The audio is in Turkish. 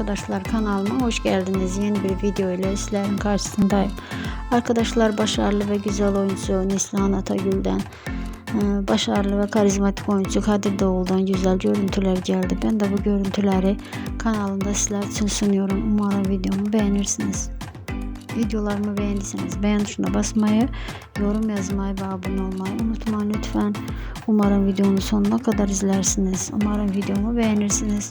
arkadaşlar kanalıma hoş geldiniz. Yeni bir video ile sizlerin karşısındayım. Arkadaşlar başarılı ve güzel oyuncu Neslihan Atagül'den e, başarılı ve karizmatik oyuncu Kadir Doğul'dan güzel görüntüler geldi. Ben de bu görüntüleri kanalımda sizler için sunuyorum. Umarım videomu beğenirsiniz. Videolarımı beğendiyseniz beğen tuşuna basmayı, yorum yazmayı ve abone olmayı unutmayın lütfen. Umarım videonun sonuna kadar izlersiniz. Umarım videomu beğenirsiniz.